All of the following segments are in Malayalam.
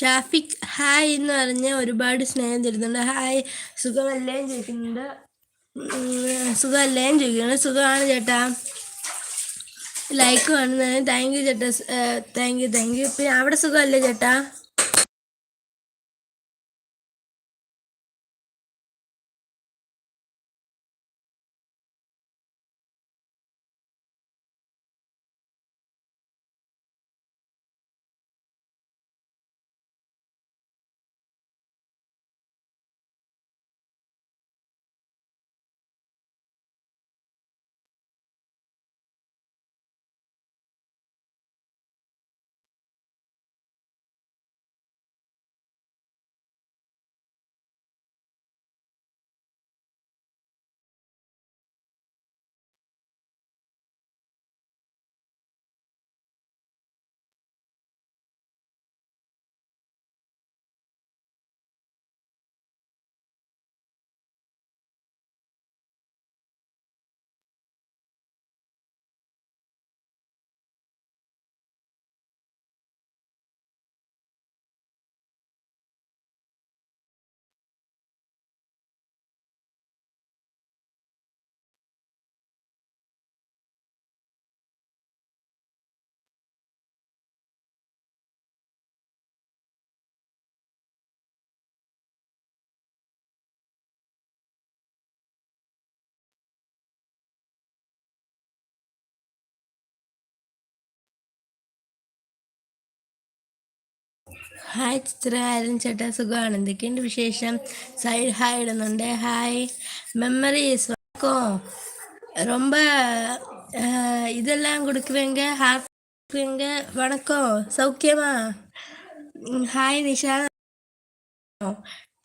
ഷാഫിക് ഹായ് എന്ന് പറഞ്ഞ് ഒരുപാട് സ്നേഹം തരുന്നുണ്ട്. ഹായ്. സുഖമല്ലേ ചോദിക്കുന്നുണ്ട്. സുഖമല്ലേ ചോദിക്കുന്നുണ്ട്. സുഖമാണ് ചേട്ടാ. ലൈക്ക് കാണുന്നതിന് താങ്ക് യു ചേട്ടാ. താങ്ക് യു താങ്ക് യു പിന്നെ അവിടെ സുഖമല്ലേ ചേട്ടാ? ഹായ് ചിത്ര ആരും ചേട്ടാ സുഖമാണ് എന്തൊക്കെയുണ്ട് വിശേഷം സൈഡ് ഹായ് ഇടുന്നുണ്ട് ഹായ് மெமரிஸ் வணக்கம் ரொம்ப அஹ், இதெல்லாம் கொடுக்குறீங்க ஹார்ட் கொடுக்குறீங்க வணக்கம் சௌக்கியமா ഉം, ഹായ് നിഷ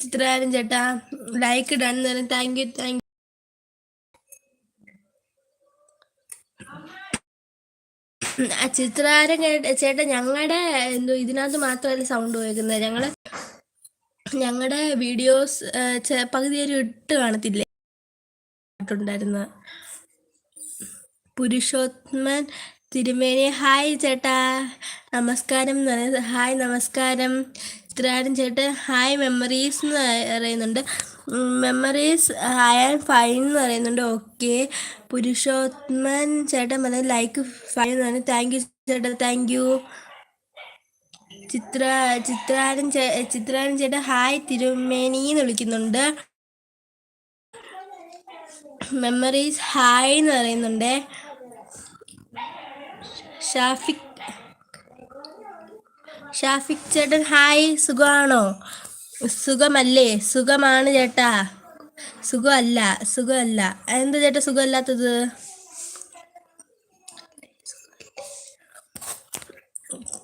ചിത്രാരൻ ചേട്ടാ ലൈക്ക് ഡൺ തരാം താങ്ക് യു താങ്ക് ചിത്രാരം കേട്ട ചേട്ടാ ഞങ്ങളുടെ എന്തോ ഇതിനകത്ത് മാത്രമല്ല സൗണ്ട് കേൾക്കുന്നത് ഞങ്ങൾ ഞങ്ങളുടെ വീഡിയോസ് പകുതി വരെ ഇട്ട് കാണത്തില്ലേ? പാട്ടുണ്ടായിരുന്ന പുരുഷോത്മൻ തിരുമേനി. ഹായ് ചേട്ടാ. നമസ്കാരം ഹായ് നമസ്കാരം. ചിത്രാരൻ ചേട്ടൻ. ഹായ് മെമ്മറീസ് എന്ന് പറയുന്നുണ്ട്. മെമ്മറീസ് ഐ ആം ഫൈൻ എന്ന് പറയുന്നുണ്ട്. ഓക്കെ പുരുഷോത്മൻ ചേട്ടൻ പറഞ്ഞത് ലൈക്ക് ഫൈൻ എന്ന് പറഞ്ഞു. താങ്ക് യു ചേട്ടാ താങ്ക് യു ചിത്ര ചിത്രാരൻ ചിത്രാരൻ ചേട്ടൻ ഹായ് തിരുമേനി എന്ന് വിളിക്കുന്നുണ്ട്. മെമ്മറീസ് ഹായ് എന്ന് പറയുന്നുണ്ട്. ഷാഫിക് ഷാഫിക് ചേട്ടൻ ഹായ് സുഖമാണോ? സുഖമല്ലേ? സുഖമാണ് ചേട്ടാ. സുഖമല്ല സുഖമല്ല. എന്താ ചേട്ടാ സുഖമല്ലാത്തത്?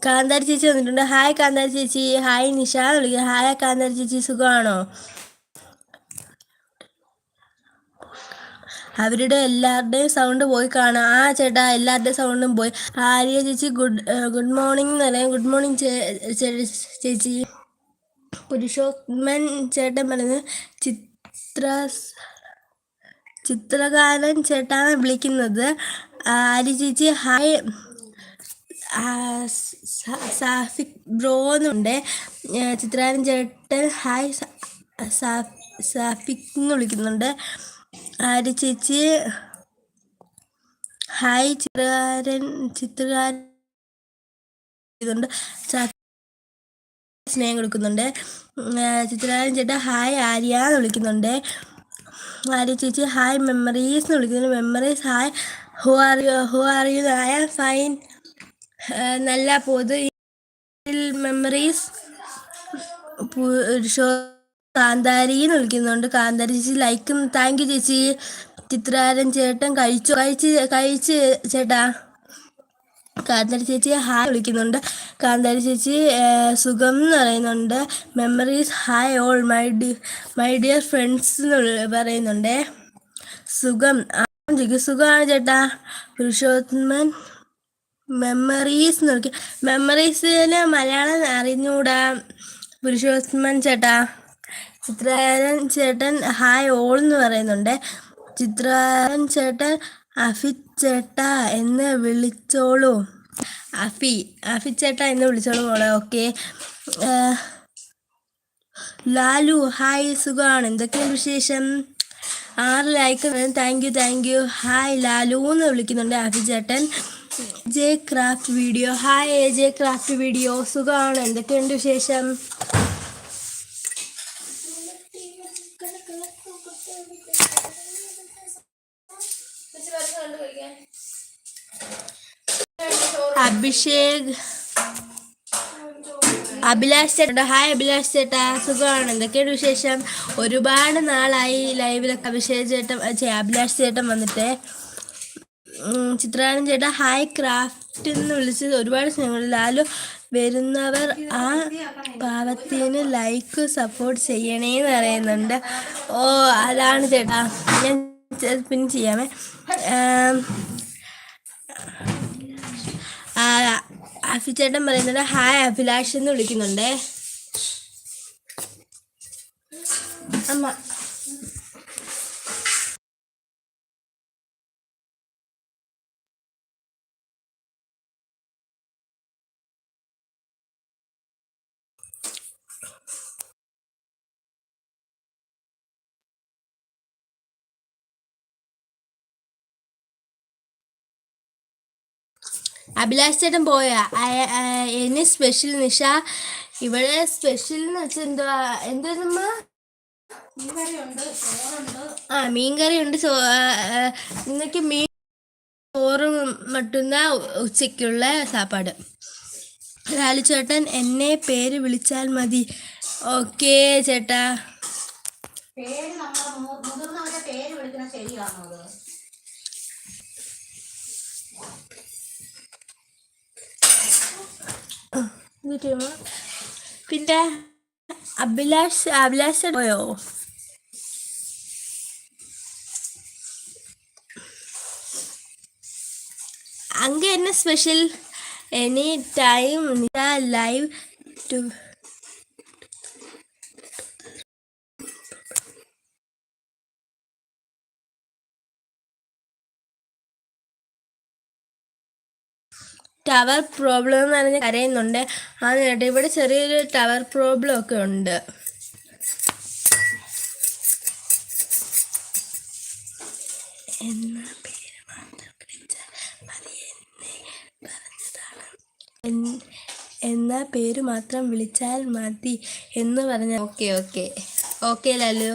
കാന്താരി ചേച്ചി വന്നിട്ടുണ്ട്. ഹായ് കാന്താരി ചേച്ചി. ഹായ് നിഷ വിളിക്കുക ഹായ് കാന്താരി ചേച്ചി സുഖമാണോ? അവരുടെ എല്ലാവരുടെയും സൗണ്ട് പോയി കാണാം. ആ ചേട്ടാ എല്ലാവരുടെയും സൗണ്ടും പോയി. ആര്യ ചേച്ചി ഗുഡ് ഗുഡ് മോർണിംഗ് എന്ന് പറയാം. ഗുഡ് മോർണിംഗ് ചേച്ചി. പുരുഷോത്തമൻ ചേട്ടൻ പറയുന്നത് ചിത്ര ചിത്രകാരൻ ചേട്ടാണ് വിളിക്കുന്നത്. ആരി ചേച്ചി ഹായ് സാഫിക് ബ്രോ എന്നുണ്ട്. ചിത്രകാരൻ ചേട്ടൻ ഹായ് സാഫിക് എന്ന് വിളിക്കുന്നുണ്ട്. ആരി ചേച്ചി ഹായ് ചിത്രകാരൻ ചിത്രകാരൻ ഇതുണ്ട്. സ്നേഹം കൊടുക്കുന്നുണ്ട്. ചിത്രാരൻ ചേട്ടാ ഹായ് ആര്യ എന്ന് വിളിക്കുന്നുണ്ട്. ആര്യ ചേച്ചി ഹായ് മെമ്മറീസ് എന്ന് വിളിക്കുന്നുണ്ട്. Memories hi who are you who are you I am fine നല്ല പൊതു മെമ്മറീസ് ഷോ കാന്താരി എന്ന് വിളിക്കുന്നുണ്ട്. കാന്താരി ചേച്ചി ലൈക്കും താങ്ക് യു ചേച്ചി. ചിത്രാരൻ ചേട്ടൻ കഴിച്ചു കഴിച്ച് കഴിച്ച് ചേട്ടാ. കാന്താരി ചേച്ചി ഹായ് വിളിക്കുന്നുണ്ട്. കാന്താരി ചേച്ചി സുഖം എന്ന് പറയുന്നുണ്ട്. Memories hi all my D my dear friends എന്ന് പറയുന്നുണ്ടേ. സുഖം. സുഖമാണ് ചേട്ടാ. പുരുഷോത്തമൻ മെമ്മറീസ് എന്ന് വിളിക്കും മെമ്മറീസിന് മലയാളം അറിഞ്ഞൂടാ. പുരുഷോത്തമൻ ചേട്ടാ. ചിത്രകാരൻ ചേട്ടൻ ഹായ് ഓൾ എന്ന് പറയുന്നുണ്ട്. ചിത്രകാരൻ ചേട്ടൻ അഫിത് ചേട്ടാ എന്ന് വിളിച്ചോളൂ. അഫി അഫി ചേട്ടാ എന്ന് വിളിച്ചോളൂ മോളെ ഓക്കെ. ലാലു ഹായ് സുഖമാണ് എന്തൊക്കെയാണ് വിശേഷം? ആറ് like thank you thank you hi Lalu എന്ന് വിളിക്കുന്നുണ്ട് അഫി ചേട്ടൻ. J craft video hi A J craft video സുഖമാണ് എന്തൊക്കെയുണ്ട് വിശേഷം? അഭിഷേക്. അഭിലാഷ് ചേട്ടാ. ഹായ് അഭിലാഷ് ചേട്ടാ. സുഖമാണ്. എന്തൊക്കെയാണ് വിശേഷം? ഒരുപാട് നാളായി ലൈവിലൊക്കെ അഭിഷേക് ചേട്ടൻ അഭിലാഷ് ചേട്ടൻ വന്നിട്ട്. ചിത്രാനന്ദ ചേട്ടാ ഹായ് ക്രാഫ്റ്റ് എന്ന് വിളിച്ചത് ഒരുപാട് സ്നേഹങ്ങൾ ലാലു വരുന്നവർ ആ പാവത്തിന് ലൈക്ക് സപ്പോർട്ട് ചെയ്യണേ എന്ന് പറയുന്നുണ്ട്. ഓ അതാണ് ചേട്ടാ. ഞാൻ പിന്നെ ചെയ്യാമേ. ആം, ആ, അഫി ചേട്ടൻ പറയുന്നത് ഹായ് അഭിലാഷ് എന്ന് വിളിക്കുന്നുണ്ടേ. അമ്മ അഭിലാഷ് ചേട്ടൻ പോയാ എന്നെ സ്പെഷ്യൽ നിഷ. ഇവിടെ സ്പെഷ്യൽ എന്ന് വെച്ചാൽ എന്തുവാ? എന്താ നമ്മ മീൻകറിയുണ്ട് ചോറുണ്ട്. ആ മീൻകറി ഉണ്ട് ചോ ഇന്നൊക്കെ മീൻ ചോറ് മട്ടുന്ന ഉച്ചയ്ക്കുള്ള സാപ്പാട്. ലാലു ചേട്ടൻ എന്നെ പേര് വിളിച്ചാൽ മതി. ഓക്കേ ചേട്ടാ. പേര് നമ്മൾ മുതിർന്നവരെ പേര് വിളിക്കുന്ന ശരിയാണോ പിന്നെ അഭിലാഷ് അഭിലാഷ് പോയോ அங்கே என்ன special any time Nitha live tower problem എന്ന് പറഞ്ഞ് കരയുന്നുണ്ട്. ആ നേട്ടം ഇവിടെ ചെറിയൊരു ടവർ പ്രോബ്ലം ഒക്കെ ഉണ്ട്. എന്ന പേര് മാത്രം വിളിച്ചാൽ മതി എന്നെ എന്ന പേര് മാത്രം വിളിച്ചാൽ മതി എന്ന് പറഞ്ഞ okay okay. Okay Lalu.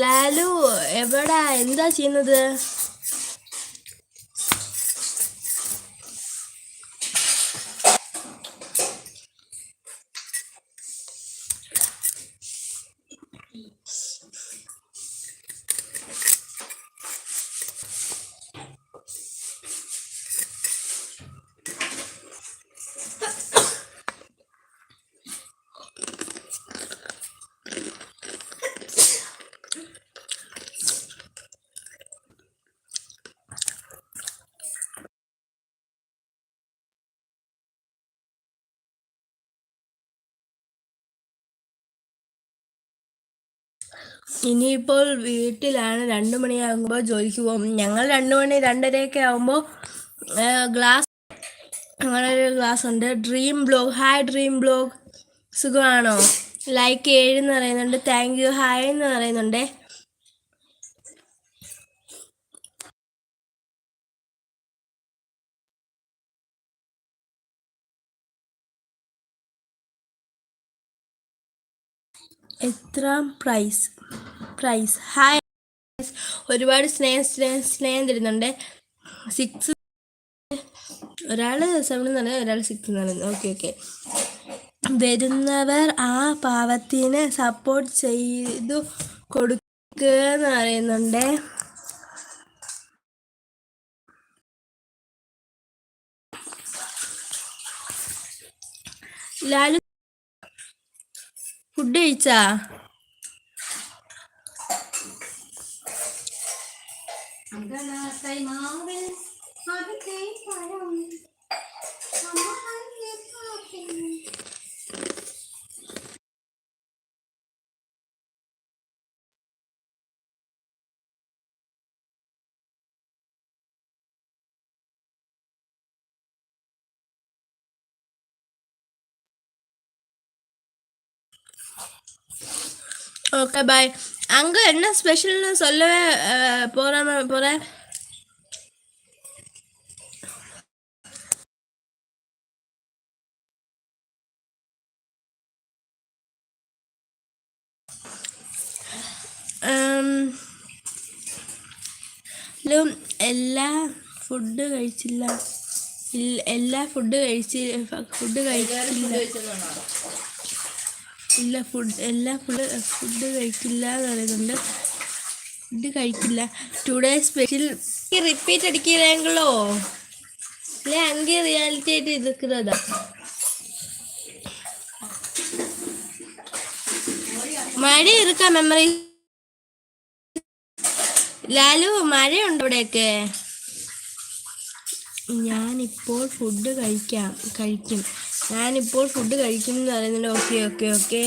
Lalu എവിടാ? എന്താ ചെയ്യുന്നത്? ഇനിയിപ്പോൾ വീട്ടിലാണ് രണ്ടു മണിയാകുമ്പോൾ ജോലിക്ക് പോകും. ഞങ്ങൾ രണ്ടു മണി രണ്ടരയൊക്കെ ആകുമ്പോൾ ഗ്ലാസ് അങ്ങനൊരു ഗ്ലാസ് ഉണ്ട് dream blog hi dream blog സുഖമാണോ? ലൈക്ക് ഏഴ് എന്ന് പറയുന്നുണ്ട്. താങ്ക് യു ഹായ് എന്ന് പറയുന്നുണ്ട്. എത്ര പ്രൈസ് പ്രൈസ് ഹായ് ഒരുപാട് സ്നേഹം സ്നേഹം സ്നേഹം തരുന്നുണ്ട്. സിക്സ് ഒരാൾ സെവൻ എന്നാണ് ഒരാൾ സിക്സ് എന്നാണ് ഓക്കെ ഓക്കെ വരുന്നവർ ആ പാവത്തിന് സപ്പോർട്ട് ചെയ്തു കൊടുക്കുക എന്ന് പറയുന്നുണ്ട്. ലാലു ഫുഡ് കഴിച്ചാ? I'm gonna say Marvin. Marvin came for him. Come on, you talking. Okay, bye. அங்கே என்ன ஸ்பெஷல்னு சொல்லவே போகிற போகிறேன் എല്ലാ ഫുഡ് കഴിച്ചില്ല ഇല്ല എല്ലാ ഫുഡ് കഴിച്ച് ഫുഡ് കഴിച്ചില്ല ഇല്ല ഫുഡ് എല്ലാ ഫുഡ് ഫുഡ് കഴിക്കില്ല എന്ന് പറയുന്നുണ്ട്. ഫുഡ് കഴിക്കില്ല. ടുഡേ സ്പെഷ്യൽ റിപ്പീറ്റ് അടിക്കില്ലെങ്കിലോ അല്ലെ അങ്ങേ റിയാലിറ്റി ആയിട്ട് ഇരിക്കുന്നതാ. മഴ ഇറക്കാ മെമ്മറി ലാലു മഴയുണ്ടോ ഇവിടെയൊക്കെ? ഞാനിപ്പോൾ ഫുഡ് കഴിക്കാം കഴിക്കും. ഞാനിപ്പോൾ ഫുഡ് കഴിക്കും എന്ന് പറയുന്നുണ്ട്. ഓക്കെ ഓക്കെ ഓക്കെ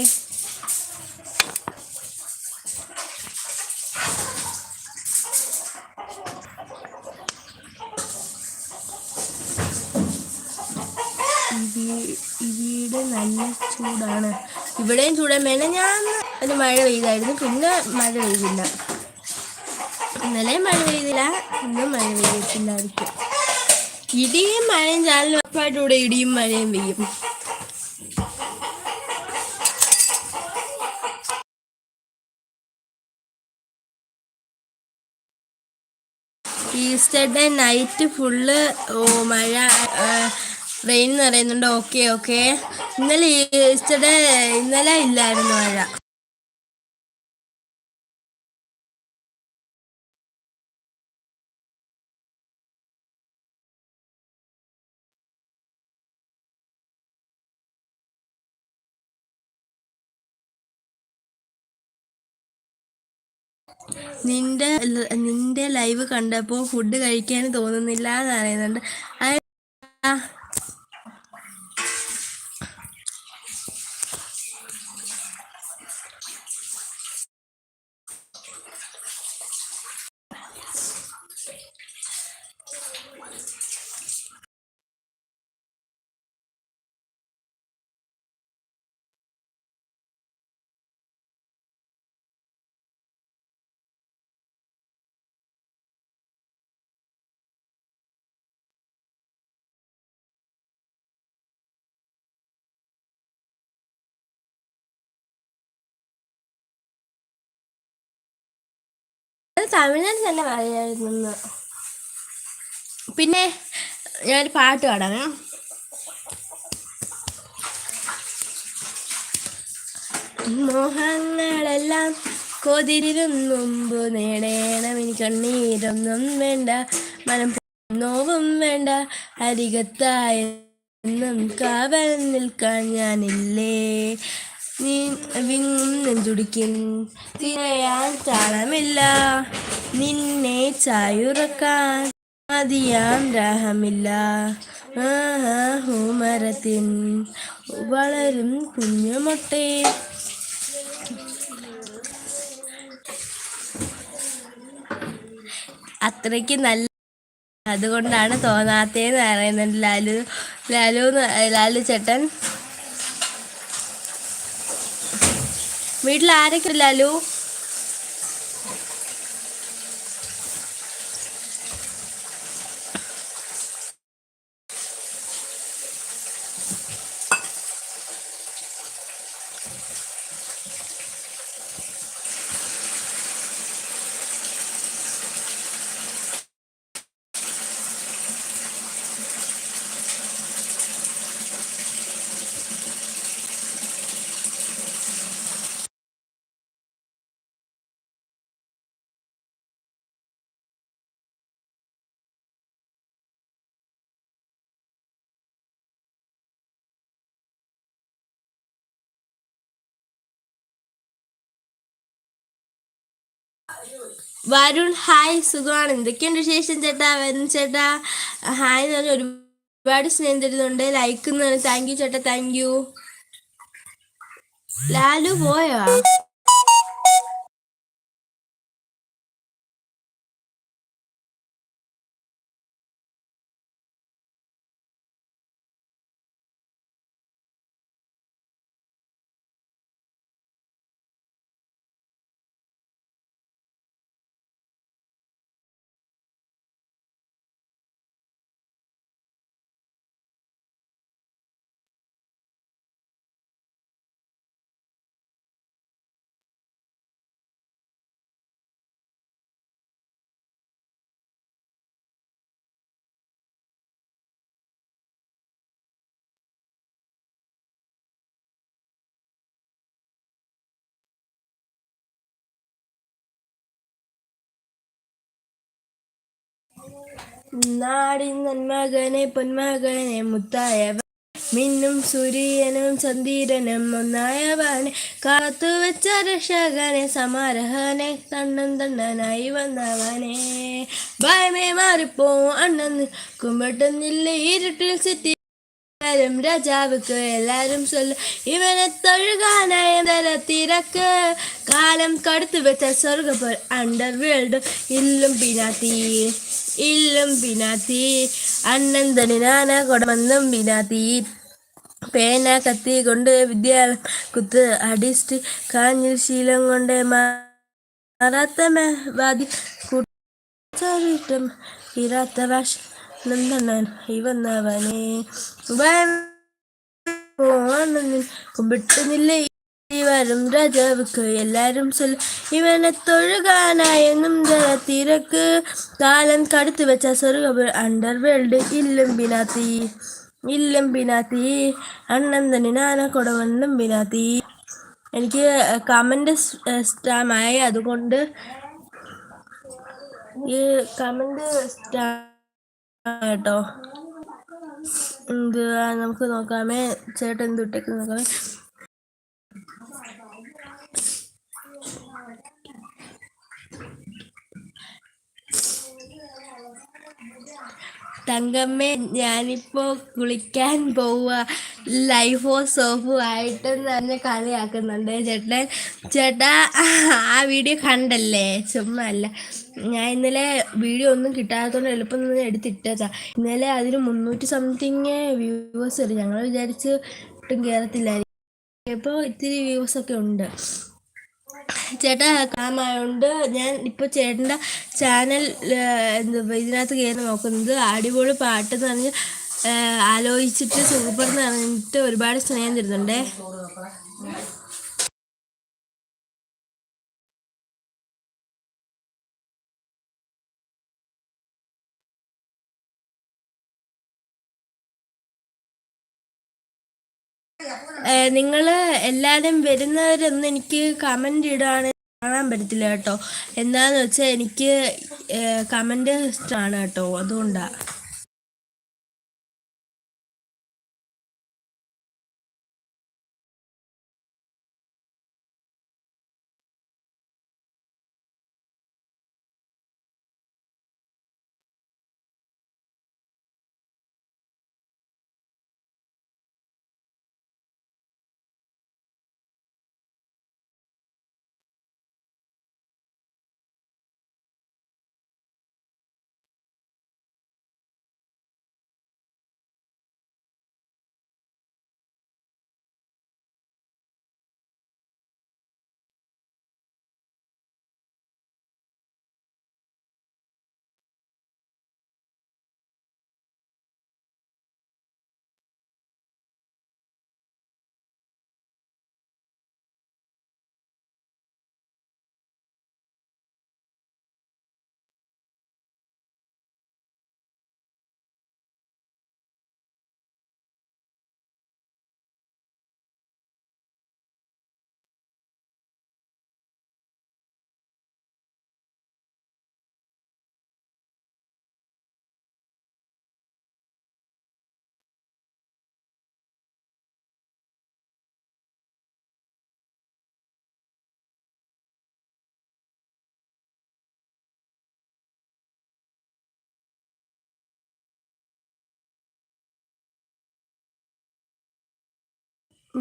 ഇവിടെ നല്ല ചൂടാണ്. ഇവിടെയും ചൂടാൻ വേണം ഞാൻ ഒരു മഴ പെയ്തായിരുന്നു. പിന്നെ മഴ പെയ്തില്ല. ഇന്നലെയും മഴ പെയ്തില്ല. ഇന്നും മഴ പെയ്തിട്ടില്ലായിരിക്കും. ഇടിയും മഴയും ചാനൽ ഉറപ്പായിട്ടും ഇവിടെ ഇടിയും മഴയും പെയ്യും. ഈസ്റ്റർ ഡേ നൈറ്റ് ഫുള്ള് ഓ മഴ റെയിൻ എന്ന് പറയുന്നുണ്ട്. ഓക്കെ ഓക്കെ ഇന്നലെ ഈസ്റ്റർ ഡേ ഇന്നലെ ഇല്ലായിരുന്നു മഴ. നിന്റെ നിന്റെ ലൈവ് കണ്ടപ്പോൾ ഫുഡ് കഴിക്കാൻ തോന്നുന്നില്ല എന്ന് പറയുന്നുണ്ട് തമിഴ്നാട്ടിൽ തന്നെ പറയായിരുന്നു പിന്നെ ഞാനൊരു പാട്ട് പാടാമേ. മോഹങ്ങളെല്ലാം കൊതിരിലും മുമ്പ് നേടേണം. എനിക്ക് കണ്ണീരൊന്നും വേണ്ട. മനം നോവും വേണ്ട. അരികത്തായ കാവൽ നിൽക്കാൻ ഞാനില്ലേ. നീ തിരയാൻ താളമില്ല. നിന്നെ ചായുറക്കാൻ മതിയാൻ രാഹമില്ല മരത്തിൻ വളരും കുഞ്ഞുമൊട്ടേ അത്രയ്ക്ക് നല്ല അതുകൊണ്ടാണ് തോന്നാത്തേന്ന് പറയുന്നുണ്ട് ലാലു. ലാലു ലാലു ചേട്ടൻ. വീട്ടിൽ ആരൊക്കെ ഉണ്ട് വരുൺ ഹായ് സുഖമാണ്. എന്തൊക്കെയുണ്ട് വിശേഷം ചേട്ടാ? വരുൺ ചേട്ടാ ഹായ് എന്ന് പറഞ്ഞ ഒരുപാട് സ്നേഹം തരുന്നുണ്ട്. ലൈക്ക് താങ്ക് യു ചേട്ടാ താങ്ക് യു ലാലു പോയോ? നാടിൻ നന്മകനെ പൊന്മകനെ മുത്തായവ മിന്നും സൂര്യനും ചന്ദ്രനും ഒന്നായവനെ. കാത്തു വെച്ച രക്ഷകനെ സമാരഹനെ തണ്ണൻ തണ്ണനായി വന്നവനെ. ഭയമേ മാറിപ്പോ അണ്ണൻ കുമ്പട്ടുന്നില്ല ഇരുട്ടിൽ സിറ്റി. എല്ലാരും രാജാവുക്ക് എല്ലാരും ചൊല്ല. ഇവനെ തൊഴുകാനായ തിരക്ക്. കാലം കടുത്തു വെച്ച സ്വർഗപ്പോൾ അണ്ടർ വേൾഡ് ഇല്ലും പിനാത്തി ഇല്ലും പിനാത്തി അണ്ണൻ തനിനാന കൊടമെന്നും പിനാത്തി പേന കത്തി കൊണ്ട് വിദ്യാലയം കുത്ത് അടിസ്റ്റ്. കാഞ്ഞിൽ ശീലം കൊണ്ട് മാറാത്ത വാദി ഇരാത്ത ഭാഷ ഇവന്നവനെ. കുമ്പിട്ടുന്നില്ല വരും രാജാവുക്ക് എല്ലാരും ചൊല്ല ഇവനെ തൊഴുകാനായെന്നും തിരക്ക് കാലം കടുത്തു വെച്ച സ്വർഗ അണ്ടർ വേൾഡ് ഇല്ലും ബിനാത്തി ഇല്ലും ബിനാത്തി അണ്ണന്തനി നാന കൊടവണ്ണും ബിനാത്തി എനിക്ക് കമന്റ് സ്റ്റാമായി അതുകൊണ്ട് ഈ കമന്റ് സ്റ്റാ കേട്ടോ എന്ത് നമുക്ക് നോക്കാമേ. ചേട്ടൻ എന്ത് നോക്കാമേ. തങ്കമ്മേ ഞാനിപ്പോ കുളിക്കാൻ പോവുക ലൈഫോ സോഫോ ആയിട്ടെന്ന് പറഞ്ഞ് കളിയാക്കുന്നുണ്ട്. ചേട്ടൻ ചേട്ടാ ആ വീഡിയോ കണ്ടല്ലേ? ചുമ്മാ അല്ല. ഞാൻ ഇന്നലെ വീഡിയോ ഒന്നും കിട്ടാത്തതുകൊണ്ട് എളുപ്പം നിന്ന് എടുത്തിട്ടതാ. ഇന്നലെ അതിന് മുന്നൂറ്റി സംതിങ് വ്യൂവേഴ്സ് വരും. ഞങ്ങൾ വിചാരിച്ച് ഒട്ടും കയറത്തില്ലായിരിക്കും ഇപ്പോൾ ഇത്തിരി വ്യൂവേഴ്സൊക്കെ ഉണ്ട്. ചേട്ടാ കാമായോണ്ട് ഞാൻ ഇപ്പോൾ ചേട്ടന്റെ ചാനൽ എന്താ ഇതിനകത്ത് കയറി നോക്കുന്നത് അടിപൊളി പാട്ട് എന്ന് പറഞ്ഞ് ആലോചിച്ചിട്ട് സൂപ്പർ എന്ന് പറഞ്ഞിട്ട് ഒരുപാട് സ്നേഹം തരുന്നുണ്ടേ. നിങ്ങൾ എല്ലാവരും വരുന്നവരൊന്ന് എനിക്ക് കമന്റ് ഇടുകയാണ് കാണാൻ പറ്റത്തില്ല കേട്ടോ. എന്താന്ന് വെച്ചാൽ എനിക്ക് കമന്റ് ഇഷ്ടമാണ് കേട്ടോ. അതുകൊണ്ടാണ്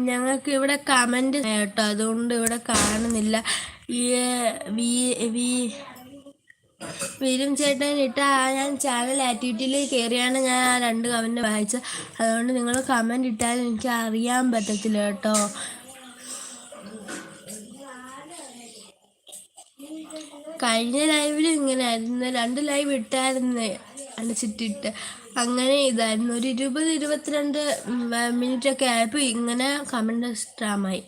ഞങ്ങൾക്ക് ഇവിടെ കമന്റ് കേട്ടോ. അതുകൊണ്ട് ഇവിടെ കാണുന്നില്ല. ഈ വീരും ചേട്ടൻ ഇട്ട ഞാൻ ചാനൽ ആക്ടിവിറ്റിയിൽ കയറിയാണ് ഞാൻ ആ രണ്ട് കമന്റ് വായിച്ചത്. അതുകൊണ്ട് നിങ്ങൾ കമന്റ് ഇട്ടാൽ എനിക്ക് അറിയാൻ പറ്റത്തില്ല കേട്ടോ. കഴിഞ്ഞ ലൈവിൽ ഇങ്ങനെയായിരുന്നു രണ്ട് ലൈവ് ഇട്ടായിരുന്നു. അടച്ചിട്ടിട്ട് അങ്ങനെ ഇതായിരുന്നു. ഒരു ഇരുപത് ഇരുപത്തിരണ്ട് മിനിറ്റ് ഒക്കെ ആയപ്പോൾ ഇങ്ങനെ കമന്റ് സ്റ്റാമായി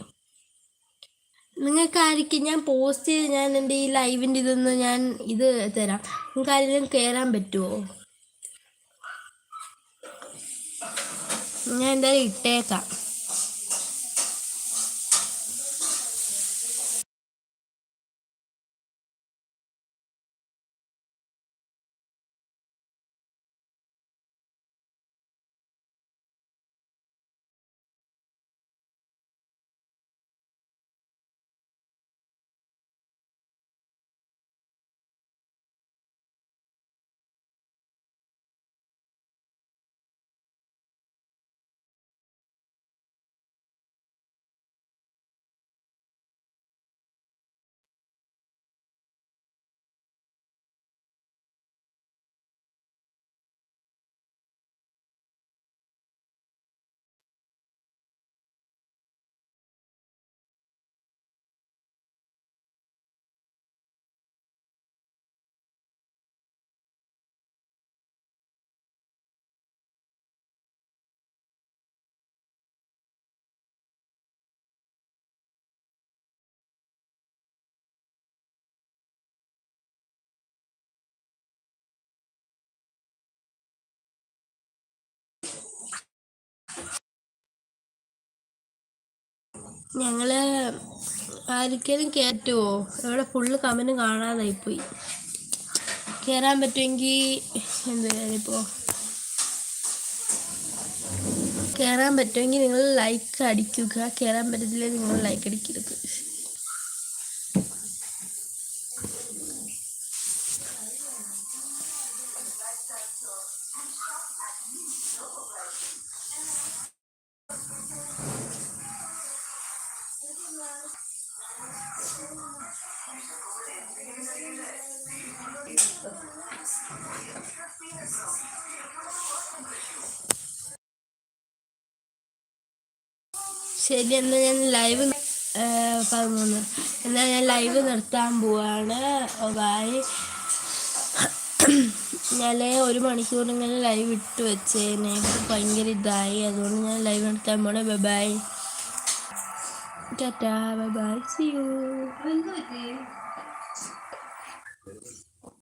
നിങ്ങൾക്ക് ആയിരിക്കും ഞാൻ പോസ്റ്റ് ചെയ്ത് ഞാൻ എന്റെ ഈ ലൈവിന്റെ ഇതൊന്ന് ഞാൻ ഇത് തരാം. നിങ്ങൾക്ക് ആരെങ്കിലും കയറാൻ പറ്റുമോ ഞാൻ എന്തായാലും ഇട്ടേക്കാം. ഞങ്ങൾ ആർക്കേലും കയറ്റുമോ ഇവിടെ ഫുള്ള് കമന്റ് കാണാതായിപ്പോയി കയറാൻ പറ്റുമെങ്കിൽ എന്തുവാനിപ്പോൾ കയറാൻ പറ്റുമെങ്കിൽ നിങ്ങൾ ലൈക്ക് അടിക്കുക. കയറാൻ പറ്റത്തില്ല നിങ്ങൾ ലൈക്ക് അടിക്കരുത്. ശരി എന്നാൽ ഞാൻ ലൈവ് പതിമൂന്ന് എന്നാൽ ഞാൻ ലൈവ് നിർത്താൻ പോവാണ്. ബായ് ഞാൻ ഒരു മണിക്കൂർ ഇങ്ങനെ ലൈവ് ഇട്ട് വെച്ചേനെ. ഭയങ്കര ഇതായി. അതുകൊണ്ട് ഞാൻ ലൈവ് നിർത്താൻ പോണേ bye bye Tata bye see U